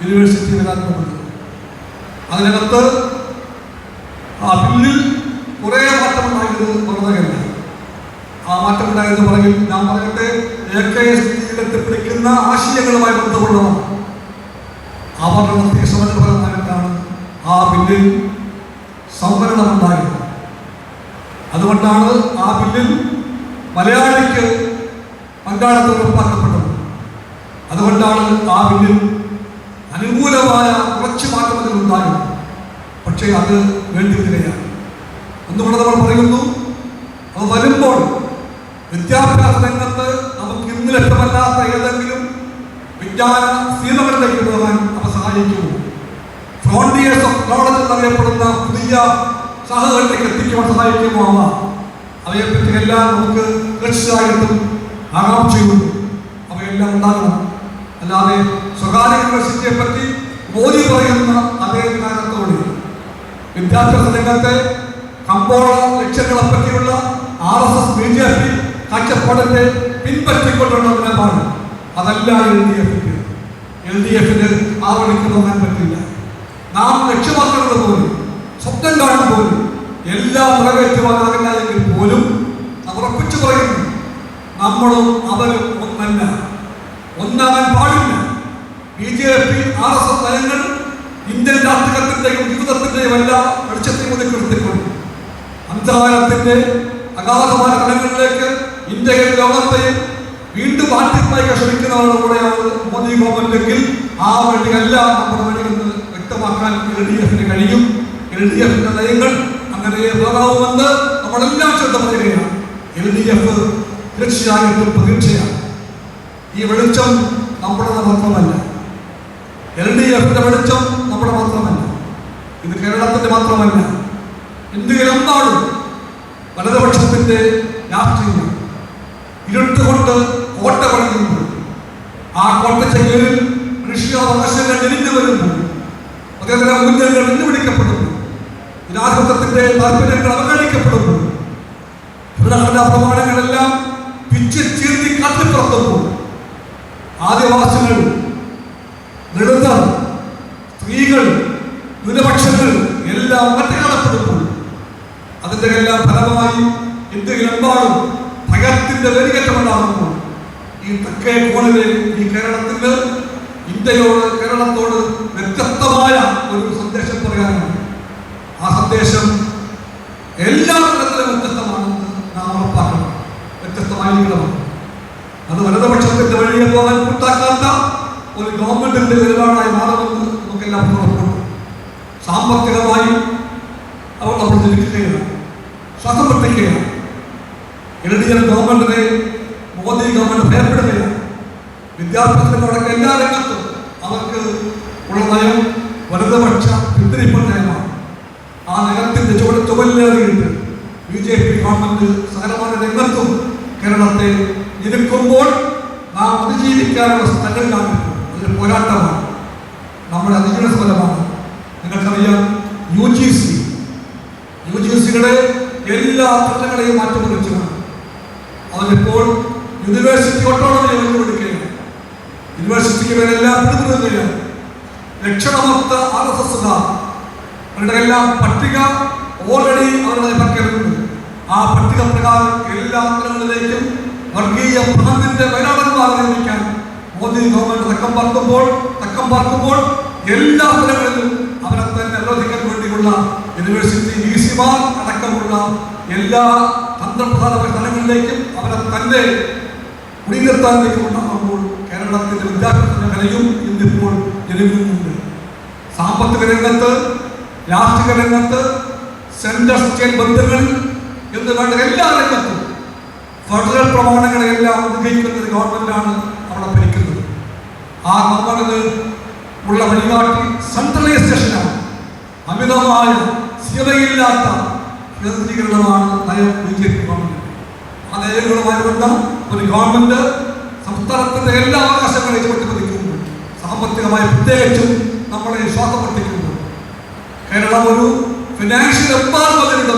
University വരാൻ അതിനകത്ത് ആ ബില്ലിൽ കുറേ മാറ്റമുണ്ടായത് പറഞ്ഞതല്ല ആ മാറ്റമുണ്ടായത് പറയും ഞാൻ പറയട്ടെ എ കെ എസ് എത്തിപ്പിടിക്കുന്ന ആശയങ്ങളുമായി ബന്ധമുള്ളതാണ്. അവരുടെ പ്രത്യേക സമരപരമായിട്ടാണ് ആ ബില്ലിൽ സംവരണമുണ്ടായത്. അതുകൊണ്ടാണ് ആ ബില്ലിൽ മലയാളിക്ക് പങ്കാളിത്തം ഉറപ്പാക്കപ്പെട്ടത്. അതുകൊണ്ടാണ് ആ ബില്ലിൽ അനുകൂലമായ കുറച്ച് മാറ്റങ്ങൾ ഉണ്ടാകും പക്ഷേ അത് വേണ്ടി വരികയാണ് ഒന്നുകൂടെ നമ്മൾ പറയുന്നു അത് വരുമ്പോൾ വിദ്യാഭ്യാസ രംഗത്ത് നമുക്ക് ഇന്ന് ലഭ്യമല്ലാത്ത ഏതെങ്കിലും വിജ്ഞാന സീതകളിലേക്ക് പോകാൻ അവ സഹായിക്കുമോ ഫ്രോണ്ടിയേഴ്സ് ഓഫ് നോളജ് എന്നറിയപ്പെടുന്ന പുതിയ സഹകളിലേക്ക് എത്തിക്കുവാൻ സഹായിക്കുമോ അവ. അവയെപ്പറ്റി എല്ലാം നമുക്ക് തീർച്ചയായിട്ടും ആകാംക്ഷയുണ്ട് അവയെല്ലാം ഉണ്ടാകണം. അല്ലാതെ സ്വകാര്യ യൂണിവേഴ്സിറ്റിയെ പറ്റി മോദി പറയുന്ന അതേ കാലത്തോടെ വിദ്യാഭ്യാസ രംഗത്തെ കമ്പോള ലക്ഷ്യങ്ങളെ പറ്റിയുള്ള R S S B J P കാഴ്ചപ്പാടത്തെ പിൻപറ്റിക്കൊണ്ടുള്ള നിലപാട് അതല്ല എൽ ഡി എഫിന്റെ എൽ ഡി എഫിന് ആ വഴിക്ക് പറ്റില്ല നാം ലക്ഷ്യമാക്കുന്നത് പോലും സ്വപ്നം കാണും പോലും എല്ലാം നിറവേറ്റുവാനാകില്ല എങ്കിൽ പോലും അത് ഉറപ്പിച്ചു പറയുന്നു നമ്മളും അവരും ഒന്നല്ല. ഒന്നാകാൻ പാടില്ല. B J P R S S നയങ്ങൾ ഇന്ത്യൻ രാഷ്ട്രീയത്തിന്റെയും ജീവിതത്തിന്റെയും എല്ലാം വെളിച്ചത്തിൽ മുതിർത്തിക്കൊണ്ട് അന്തകാലത്തിന്റെ അഗാധമായ തലങ്ങളിലേക്ക് ഇന്ത്യയിൽ ലോകത്തെയും വീണ്ടും മാറ്റിപ്പായിക്കാൻ ശ്രമിക്കുന്നവരുടെ കൂടെയാണ് മോദി ഗവൺമെന്റെങ്കിൽ ആ വഴിയല്ല നമ്മുടെ വഴിയെന്ന് വ്യക്തമാക്കാൻ എൽ ഡി എഫിന് കഴിയും. എൽ ഡി എഫിന്റെ നയങ്ങൾ അങ്ങനെ വേറാവുമെന്ന് നമ്മളെല്ലാം ശ്രദ്ധ പറയുകയാണ്. എൽ ഡി എഫ് തീർച്ചയായിട്ടും പ്രതീക്ഷയാണ്. ഈ വെളിച്ചം നമ്മുടെ മാത്രമല്ല. എൽ ഡി എഫിന്റെ വെളിച്ചം നമ്മുടെ മാത്രമല്ല. ഇത് കേരളത്തിന്റെ മാത്രമല്ല. ഇന്ത്യയിലെന്താണ് വലതുപക്ഷത്തിന്റെ രാഷ്ട്രീയം ഇരുട്ടുകൊണ്ട് കോട്ട പണിയുമ്പോൾ ആ കോട്ടച്ചെയ്യലിൽ മനുഷ്യാവകാശങ്ങൾ എരിഞ്ഞു വരുമ്പോൾ അദ്ദേഹത്തിന്റെ മൂല്യങ്ങൾ വെല്ലുവിളിക്കപ്പെടുന്നു ജനാധിപത്യത്തിന്റെ താല്പര്യങ്ങൾ അവഗണിക്കപ്പെടുന്നു. പ്രമാണങ്ങളെല്ലാം പിച്ച് ചീർത്തി കാട്ടിപ്പുറത്തുമ്പോൾ ആദിവാസികൾ ദളിതർ സ്ത്രീകൾ ന്യൂനപക്ഷങ്ങൾ എല്ലാം ഒറ്റയാടപ്പെടുമ്പോൾ അതിന്റെ എല്ലാം ഫലമായി ഇന്ത്യയിലെമ്പാടും ഭയത്തിന്റെ വെടികേറ്റമുണ്ടാകുമ്പോൾ ഈ തെക്കേ കോണിലെ ഈ കേരളത്തിന് ഇന്ത്യയോട് കേരളത്തോട് വ്യത്യസ്തമായ ഒരു സന്ദേശം പറയാനുണ്ട് ആ സന്ദേശം എല്ലാ തരത്തിലും വ്യത്യസ്തമാണെന്ന് നാം ഉറപ്പാക്കണം. വ്യത്യസ്തമായിരിക്കണം. അത് വലതുപക്ഷത്തിന്റെ വഴിയെ പോകാൻ കൂട്ടാക്കാത്ത ഒരു ഗവൺമെന്റിന്റെ നിലപാടായി മാറുമെന്ന് നമുക്കെല്ലാം ഉറപ്പുണ്ട്. സാമ്പത്തികമായി അവർ നമ്മൾ ജനിക്കുകയാണ് ശ്വാസം ഡി എഫ് ഗവൺമെന്റിനെ മോദി ഗവൺമെന്റ് ഭയപ്പെടുകയാണ്. വിദ്യാഭ്യാസത്തിനോടൊക്കെ എല്ലാ രംഗത്തും അവർക്ക് ഉള്ള നയം വലതുപക്ഷ പിന്തിരിപ്പ് നയമാണ് ആ നയത്തിന്റെ ചുവട് ചുവലിലേറിയിട്ട് ബി ജെ പി ഗവൺമെന്റ് സകലമായ രംഗത്തും കേരളത്തെ ഞെരുക്കുമ്പോൾ നാം അതിജീവിക്കാനുള്ള സ്ഥലം സ്ഥലങ്ങളാണ് അതൊരു പോരാട്ടമാണ്. നമ്മുടെ അതിജീവന സ്ഥലമാണ്. നിങ്ങൾക്കറിയാം U G C U G സിയുടെ എല്ലാ ഘട്ടങ്ങളെയും മാറ്റിമറിച്ചുമാണ് അവരിപ്പോൾ യൂണിവേഴ്സിറ്റി ഓട്ടോണമി വെല്ലുവിളിക്കുകയാണ് യൂണിവേഴ്സിറ്റിക്ക് മേലെല്ലാം പിടിക്കുകയാണ് ലക്ഷണമൊത്ത ആർ എസ് എസുകാർ അവരുടെ എല്ലാം പട്ടിക ഓൾറെഡി അവരുടെ പക്കലുണ്ട് ആ പട്ടിക പ്രകാരം എല്ലാ തലങ്ങളിലേക്കും വർഗീയ ഭ്രാന്തിന്റെ വൈരാടന്മാരെ നിയമിക്കാൻ മോദി ഗവൺമെന്റ് തക്കം പാർക്കുമ്പോൾ തക്കം പാർക്കുമ്പോൾ എല്ലാ സ്ഥലങ്ങളിലും അവരെ തന്നെ നിരോധിക്കാൻ വേണ്ടിയുള്ള യൂണിവേഴ്സിറ്റി വി സിമാർ അടക്കമുള്ള എല്ലാ തന്ത്രപ്രധാനമായ സ്ഥലങ്ങളിലേക്കും അവരെ തന്നെ കുടിനിർത്താനിലേക്ക് ഉണ്ടാകുമ്പോൾ കേരളത്തിന്റെ വിദ്യാഭ്യാസ മേഖലയും ഇന്നിപ്പോൾ നിലവിലുണ്ട് സാമ്പത്തിക രംഗത്ത് രാഷ്ട്രീയ രംഗത്ത് സെൻട്രൽ സ്റ്റേറ്റ് ബന്ധങ്ങൾ എന്ന് വേണ്ട എല്ലാ രംഗത്തും ഫെഡറൽ പ്രവർത്തനങ്ങളെല്ലാം ഒരു ഗവൺമെന്റാണ് അവിടെ ഭരിക്കുന്നത്. ആ ഗവൺമെന്റ് ഉള്ള വഴികാട്ടി സെൻട്രലൈസേഷനാണ് അമിതമായ സ്ഥിരതയില്ലാത്ത കേന്ദ്രീകരണമാണ് നയം ബി ജെ പി ഗവൺമെന്റ് ഒരു ഗവൺമെന്റ് സംസ്ഥാനത്തിന്റെ എല്ലാ അവകാശങ്ങളെയും ചുമട്ടിപ്പതിക്കുമ്പോൾ സാമ്പത്തികമായി പ്രത്യേകിച്ചും നമ്മളെ ശ്വാസപ്പെട്ടിരിക്കുന്നു കേരളം ഒരു ഫിനാൻഷ്യൽ എമ്പാർമെന്റ്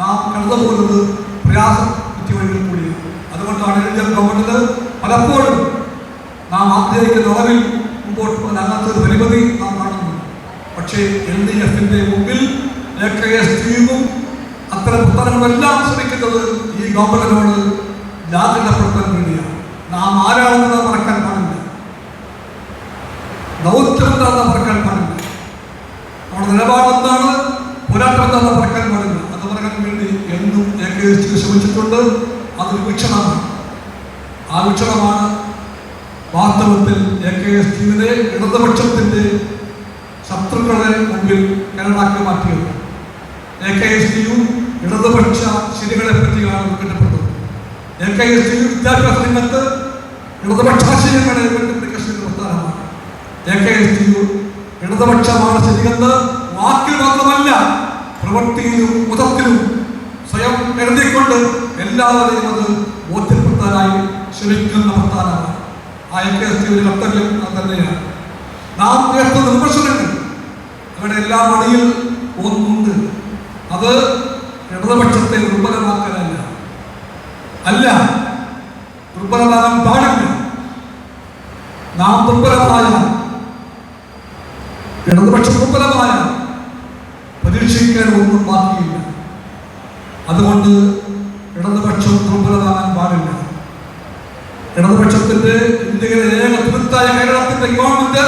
നാം കടന്നു പ്രയാസം വഴികൾ കൂടിയാണ് അതുകൊണ്ടാണ് ഇന്ത്യൻ ഗവൺമെന്റ് പലപ്പോഴും നാം ആഗ്രഹിക്കുന്ന അളവിൽ മുമ്പോട്ട് പോകാൻ അങ്ങനത്തെ പക്ഷേ എൽ ഡി എഫിന്റെ മുമ്പിൽ എ കെ എസ് ടീമും അത്തരം ശ്രമിക്കുന്നത് ഈ ഗവൺമെന്റിനോട് ജാഗ്രതപ്പെടുത്താൻ വേണ്ടിയാണ്. നാം ആരാണെന്ന് നാം മറക്കാൻ പാടില്ല. ദൗത്യം എന്താണെന്ന് മറക്കാൻ നമ്മുടെ നിലപാടെന്താണ്? പോരാട്ടം എന്താണെന്ന് മറക്കാൻ പറയാൻ വേണ്ടി എന്നും കെ ശ്രമിച്ചിട്ടുണ്ട് അതൊരു വീക്ഷണമാണ്. ആ വീക്ഷണമാണ് വാസ്തവത്തിൽ എ കെ എസ് ടിയുടെ ഇടതുപക്ഷത്തിന്റെ ശത്രുക്കളെ മുമ്പിൽ കേരളാക്കി മാറ്റിയത്. എ കെ എസ് ടി ഇടതുപക്ഷ ശരികളെ പറ്റിയാണ് ഉത്കണ്ഠപ്പെട്ടത് എ കെ എസ് ടി വിദ്യാഭ്യാസ രംഗത്ത് ഇടതുപക്ഷാശയങ്ങളെ വെട്ടിപ്പിടിക്കുന്ന പ്രസ്ഥാനമാണ്. എ കെ എസ് ടി ഇടതുപക്ഷമാണ് ശരിയെന്ന് വാക്കിൽ മാത്രമല്ല പ്രവൃത്തിയിലും മുഖത്തിലും സ്വയം എഴുതിക്കൊണ്ട് എല്ലാവരെയും അത് ബോധ്യപ്പെടുത്താനായി ശ്രമിക്കുന്ന ഭർത്താനാണ് ആ എ കെ എസ് ടി യുടെ കർത്തവ്യം അത് തന്നെയാണ്. നാം ഉയർത്തുന്ന വിമർശനങ്ങൾ അവിടെ എല്ലാ മടിയിൽ ഒന്നുണ്ട് അത് ഇടതുപക്ഷത്തെ ദുർബലമാക്കാനല്ല അല്ല ദുർബലമാകാൻ പാടില്ല. നാം ദുർബലമായ ഇടതുപക്ഷം ദുർബലമായ പരീക്ഷിക്കാൻ ഒന്നും ബാക്കിയില്ല. അതുകൊണ്ട് ഇടതുപക്ഷം ദുർബലമാകാൻ പാടില്ല. ഇടതുപക്ഷത്തിന്റെ ഇന്ത്യയിലെ ഏക തുരുത്തായ കേരളത്തിന്റെ ഗവൺമെന്റ്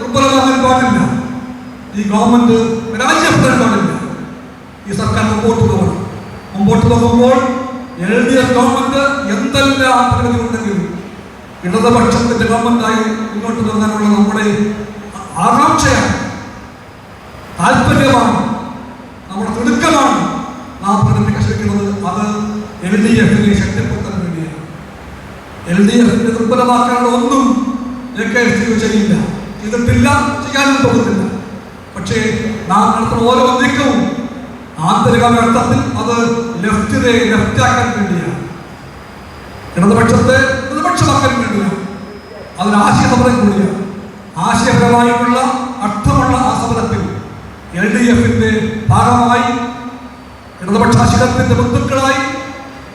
ദുർബലമാകാൻ പാടില്ല. ഈ ഗവൺമെന്റ് പരാജയപ്പെടാൻ പാടില്ല. ഈ സർക്കാർ മുമ്പോട്ട് പോകണം. മുമ്പോട്ട് പോകുമ്പോൾ എൽ ഡി എഫ് ഗവൺമെന്റ് എന്തെല്ലാം പ്രഗതി ഉണ്ടെങ്കിലും ഇടതുപക്ഷത്തിന്റെ ഗവൺമെന്റായി മുന്നോട്ട് പോകാനുള്ള നമ്മുടെ ആകാംക്ഷയാണ്. താല്പര്യമാണ്. നമ്മുടെ തിടുക്കമാണ് നാം പ്രകടിപ്പിക്കാൻ ശ്രമിക്കുന്നത് അത് എൽ ഡി എഫിനെ ശക്തിപ്പെടുത്താൻ വേണ്ടിയാണ്. എൽ ഡി എഫിനെ ദുർബലമാക്കാനുള്ള ഒന്നും എ കെ എസ് ടി ചെയ്യില്ല. ചെയ്തിട്ടില്ല ചെയ്യാനും പോകുന്നില്ല പക്ഷേ നാം നടത്തുന്ന ഓരോ നീക്കവും ആന്തരിക അർത്ഥത്തിൽ അത് ലെഫ്റ്റിനെ ലെഫ്റ്റാക്കാൻ വേണ്ടിയാണ്. ഇടതുപക്ഷത്തെ ഇടതുപക്ഷമാക്കാൻ വേണ്ടിയാണ്. അതിന് ആശയ സമരം കൂടിയാണ്. ആശയപരമായിട്ടുള്ള അർത്ഥമുള്ള ആ സമരത്തിൽ എൽ ഡി എഫിന്റെ ഭാഗമായി ഇടതുപക്ഷാശയത്തിന്റെ ബന്ധുക്കളായി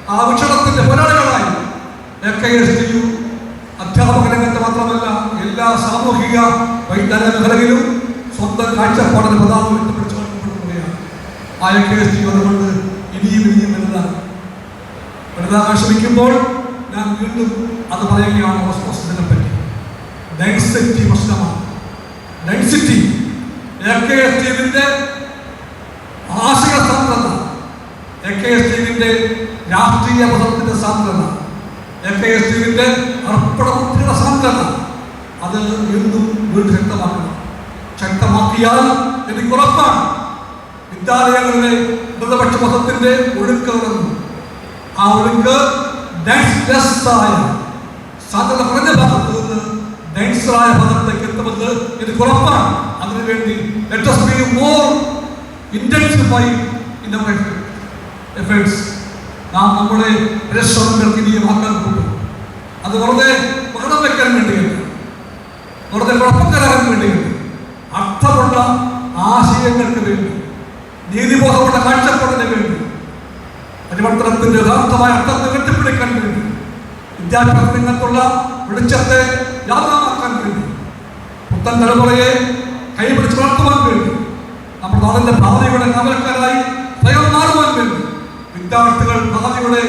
ആ വിഷണത്തിന്റെ പോരാളികളായി A K S T U അധ്യാപക രംഗത്ത് മാത്രമല്ല എല്ലാ സാമൂഹിക വൈജ്ഞാന മേഖലയിലും സ്വന്തം കാഴ്ചപ്പാടിന് പ്രധാനം വ്യക്തപ്പെടുത്തുകയാണ് ആ എ കെ ഇനിയും ഇനിയും വലുതാണ് വലുതാകാൻ ശ്രമിക്കുമ്പോൾ ഞാൻ വീണ്ടും അത് പറയുകയാണ് ഹോസ്പിറ്റലിനെ പറ്റി. ഡെൻസിറ്റി പ്രശ്നമാണ്. ഡെൻസിറ്റി എ കെ എസ് ടീമിന്റെ ആശയ സാന്ദ്രത എ കെ എസ് ടീമിന്റെ രാഷ്ട്രീയ പദത്തിന്റെ സാന്ദ്രത എ കെ എസ് ടീമിന്റെ അർപ്പണബുദ്ധിയുടെ സാന്ദ്രത അത് എന്നും വീണ്ടും ശക്തമാക്കണം. ശക്തമാക്കിയാൽ എനിക്ക് ഉറപ്പാണ്. വിദ്യാലയങ്ങളിലെ ഇടതുപക്ഷ മതത്തിന്റെ ഒഴുക്ക് തുടങ്ങും ആ ഒഴുക്ക് ഡെൻസ് ആയ സാധ്യത കുറഞ്ഞ ഭാഗത്ത് നിന്ന് ഡെൻസായ ഭാഗത്തേക്ക് എത്തുമെന്ന് എനിക്ക് ഉറപ്പാണ്. അതിനുവേണ്ടി let's be more more intensify efforts നാം നമ്മുടെ ഇനിയും ആക്കാൻ പോകും അത് വെറുതെ വെക്കാൻ വേണ്ടിയല്ല വെറുതെ കുഴപ്പക്കാരാകാൻ വേണ്ടിയല്ല അർത്ഥമുള്ള ആശയങ്ങൾക്ക് വേണ്ടി നീതിബോധമുള്ള കാഴ്ചപ്പാടിന് വേണ്ടി പരിവർത്തനത്തിന്റെ യഥാർത്ഥമായ അർത്ഥത്തെ കെട്ടിപ്പിടിക്കാൻ വേണ്ടി വിദ്യാഭ്യാസ രംഗത്തുള്ള വെളിച്ചത്തെ വേണ്ടി പുത്തൻ തലമുറയെ കൈപിടിച്ച് വളർത്തുവാൻ വേണ്ടി നമ്മുടെ നാടിന്റെ ഭാവിയുടെ കാവലക്കാരായി സ്വയം മാറുവാൻ വേണ്ടി വിദ്യാർത്ഥികൾ ഭാവിയുടെ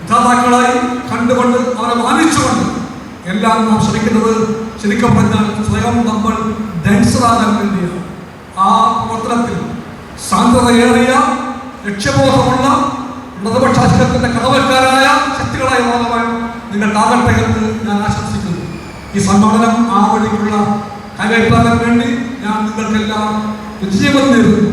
വിധാതാക്കളായി കണ്ടുകൊണ്ട് അവരെ മാനിച്ചുകൊണ്ട് എല്ലാം നാം ശ്രമിക്കുന്നത് ശരിക്കും പറഞ്ഞാൽ സ്വയം നമ്മൾ ഡാൻസറാകാൻ വേണ്ടിയാണ്. ആ പ്രവർത്തനത്തിൽ സാന്ദ്രതയേറിയ ലക്ഷ്യബോധമുള്ള മൃതപക്ഷാശ്രത്തിന്റെ കടവൽക്കാരായ ശക്തികളായ ശക്തികളായി മാറുവാൻ നിങ്ങൾക്കാകട്ടെ എന്ന് ഞാൻ ആശംസിക്കുന്നു. ഈ സമ്മേളനം ആ വഴിക്കുള്ള കൈവയ്പാക്കാൻ വേണ്ടി ഞാൻ നിങ്ങൾക്കെല്ലാം വിജയമെന്ന് നേരുന്നു.